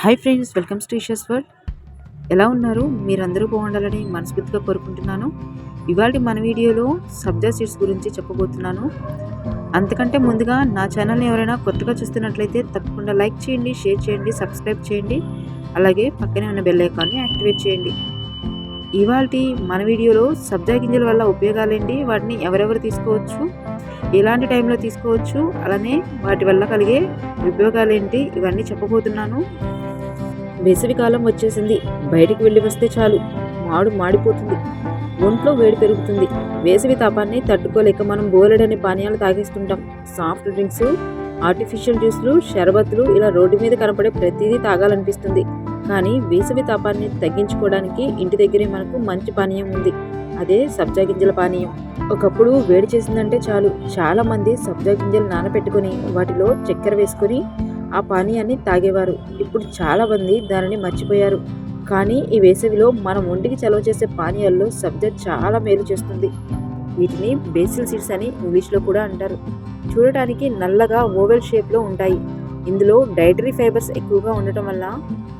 Hi friends welcome to Esha's world. ఎలా ఉన్నారు? మీరందరూ బాగుండాలని మనస్ఫూర్తిగా కోరుకుంటున్నాను. ఇవాళ మన వీడియోలో సబ్జా సీడ్స్ గురించి చెప్పబోతున్నాను. అంతకంటే ముందుగా నా ఛానల్ని ఎవరైనా కొత్తగా చూస్తున్నట్లయితే తప్పకుండా లైక్ చేయండి షేర్ చేయండి సబ్స్క్రైబ్ చేయండి. అలాగే పక్కనే ఉన్న బెల్ ఐకాన్ని యాక్టివేట్ చేయండి. ఇవాళ మన వీడియోలో సబ్జా గింజల వల్ల ఉపయోగాలేంటి? వాటిని ఎవరెవరు తీసుకోవచ్చు? ఎలాంటి టైంలో తీసుకోవచ్చు? అలానే వాటి వల్ల కలిగే ఉపయోగాలు ఏంటి ఇవన్నీ చెప్పబోతున్నాను. వేసవికాలం వచ్చేసింది. బయటికి వెళ్ళి వస్తే చాలు. మాడు మాడిపోతుంది. ఒంట్లో వేడి పెరుగుతుంది. వేసవి తాపాన్ని తట్టుకోలేక మనం బోలెడని పానీయాలు తాగేస్తుంటాం. సాఫ్ట్ డ్రింక్స్ ఆర్టిఫిషియల్ జ్యూస్లు షర్బత్లు ఇలా రోడ్డు మీద కనపడే ప్రతిదీ తాగాలనిపిస్తుంది. కానీ వేసవి తాపాన్ని తగ్గించుకోవడానికి ఇంటి దగ్గరే మనకు మంచి పానీయం ఉంది. అదే సబ్జా గింజల పానీయం. ఒకప్పుడు వేడి చేసిందంటే చాలు. చాలామంది సబ్జా గింజలు నానబెట్టుకొని వాటిలో చక్కెర వేసుకొని ఆ పానీయాన్ని తాగేవారు. ఇప్పుడు చాలామంది దానిని మర్చిపోయారు. కానీ ఈ వేసవిలో మనం ఒంటికి చలవ చేసే పానీయాల్లో సబ్జా చాలా మేలు చేస్తుంది. వీటిని బేసిల్ సీడ్స్ అని ఇంగ్లీష్లో కూడా అంటారు. చూడటానికి నల్లగా ఓవెల్ షేప్లో ఉంటాయి. ఇందులో డైటరీ ఫైబర్స్ ఎక్కువగా ఉండటం వల్ల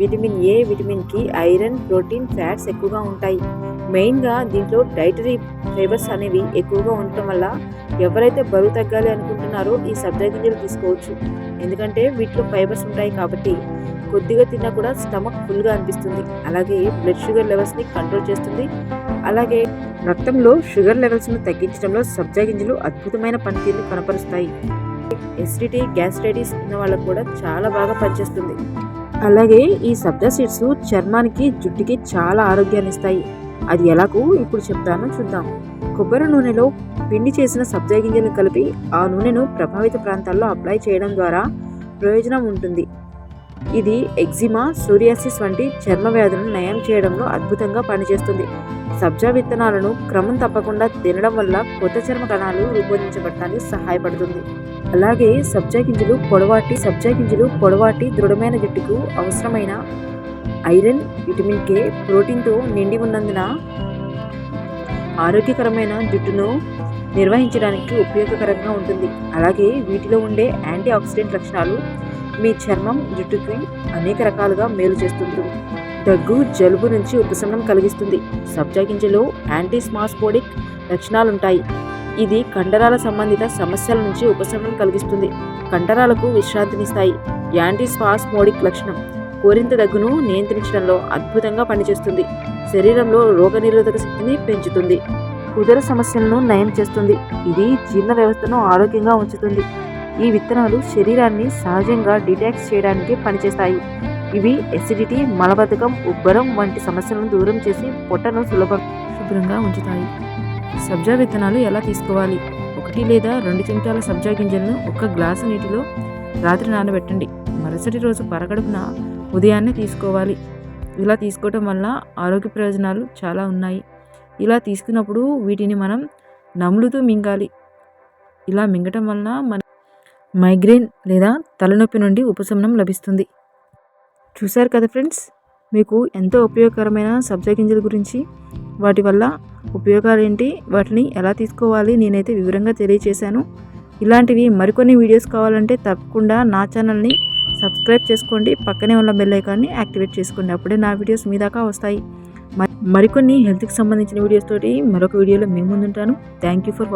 విటమిన్ ఏ విటమిన్కి ఐరన్ ప్రోటీన్ ఫ్యాట్స్ ఎక్కువగా ఉంటాయి. మెయిన్గా దీంట్లో డైటరీ ఫైబర్స్ అనేవి ఎక్కువగా ఉండటం వల్ల ఎవరైతే బరువు తగ్గాలి అనుకుంటున్నారో ఈ సబ్జా గింజలు తీసుకోవచ్చు. ఎందుకంటే వీటిలో ఫైబర్స్ ఉంటాయి కాబట్టి కొద్దిగా తిన్నా కూడా స్టమక్ ఫుల్గా అనిపిస్తుంది. అలాగే బ్లడ్ షుగర్ లెవెల్స్ని కంట్రోల్ చేస్తుంది. అలాగే రక్తంలో షుగర్ లెవెల్స్ను తగ్గించడంలో సబ్జా గింజలు అద్భుతమైన పనితీరును కనపరుస్తాయి. ఎసిడిటీ గ్యాస్ట్రైటిస్ ఉన్న వాళ్ళకు కూడా చాలా బాగా పనిచేస్తుంది. అలాగే ఈ సబ్జా సీడ్స్ చర్మానికి జుట్టుకి చాలా ఆరోగ్యాన్ని ఇస్తాయి. అది ఎలాగో ఇప్పుడు చెప్తాను చూద్దాం. కొబ్బరి నూనెలో పిండి చేసిన సబ్జా గింజలను కలిపి ఆ నూనెను ప్రభావిత ప్రాంతాల్లో అప్లై చేయడం ద్వారా ప్రయోజనం ఉంటుంది. ఇది ఎగ్జిమా సూరియాసిస్ వంటి చర్మ వ్యాధులను నయం చేయడంలో అద్భుతంగా పనిచేస్తుంది. సబ్జా విత్తనాలను క్రమం తప్పకుండా తినడం వల్ల కొత్త చర్మ కణాలు రూపొందించబడటానికి సహాయపడుతుంది. అలాగే సబ్జా గింజలు పొడవాటి సబ్జా గింజలు పొడవాటి దృఢమైన జుట్టుకు అవసరమైన ఐరన్ విటమిన్ కే ప్రోటీన్తో నిండి ఉన్నందున ఆరోగ్యకరమైన జుట్టును నిర్వహించడానికి ఉపయోగకరంగా ఉంటుంది. అలాగే వీటిలో ఉండే యాంటీ ఆక్సిడెంట్ లక్షణాలు మీ చర్మం జుట్టుకి అనేక రకాలుగా మేలు చేస్తుంది. దగ్గు జలుబు నుంచి ఉపశమనం కలిగిస్తుంది. సబ్జా గింజలో యాంటీ స్మాస్పోడిక్ లక్షణాలుంటాయి. ఇది కండరాల సంబంధిత సమస్యల నుంచి ఉపశమనం కలిగిస్తుంది. కండరాలకు విశ్రాంతినిస్తాయి. యాంటీ స్పాస్మోడిక్ లక్షణం కోరింత దగ్గును నియంత్రించడంలో అద్భుతంగా పనిచేస్తుంది. శరీరంలో రోగనిరోధక శక్తిని పెంచుతుంది. ఉదర సమస్యలను నయం చేస్తుంది. ఇది జీర్ణ వ్యవస్థను ఆరోగ్యంగా ఉంచుతుంది. ఈ విత్తనాలు శరీరాన్ని సహజంగా డిటాక్స్ చేయడానికి పనిచేస్తాయి. ఇవి ఎసిడిటీ మలబద్ధకం ఉబ్బరం వంటి సమస్యలను దూరం చేసి పొట్టను సులభం శుభ్రంగా ఉంచుతాయి. సబ్జా విత్తనాలు ఎలా తీసుకోవాలి? ఒకటి లేదా రెండు చెంచాల సబ్జా గింజలను ఒక గ్లాసు నీటిలో రాత్రి నానబెట్టండి. మరుసటి రోజు పరగడుపున ఉదయాన్నే తీసుకోవాలి. ఇలా తీసుకోవటం వల్ల ఆరోగ్య ప్రయోజనాలు చాలా ఉన్నాయి. ఇలా తీసుకున్నప్పుడు వీటిని మనం నములుతూ మింగాలి. ఇలా మింగటం వలన మన మైగ్రేన్ లేదా తలనొప్పి నుండి ఉపశమనం లభిస్తుంది. చూశారు కదా ఫ్రెండ్స్? మీకు ఎంతో ఉపయోగకరమైన సబ్జా గింజల గురించి వాటి వల్ల ఉపయోగాలు ఏంటి వాటిని ఎలా తీసుకోవాలి నేనైతే వివరంగా తెలియచేశాను. ఇలాంటివి మరికొన్ని వీడియోస్ కావాలంటే తప్పకుండా నా ఛానల్ని సబ్స్క్రైబ్ చేసుకోండి పక్కనే ఉన్న బెల్ ఐకాన్ని యాక్టివేట్ చేసుకోండి. అప్పుడే నా వీడియోస్ మీ దాకా వస్తాయి. మరికొన్ని హెల్త్కి సంబంధించిన వీడియోస్ తోటి మరొక వీడియోలో మేము ముందుంటాను. Thank you for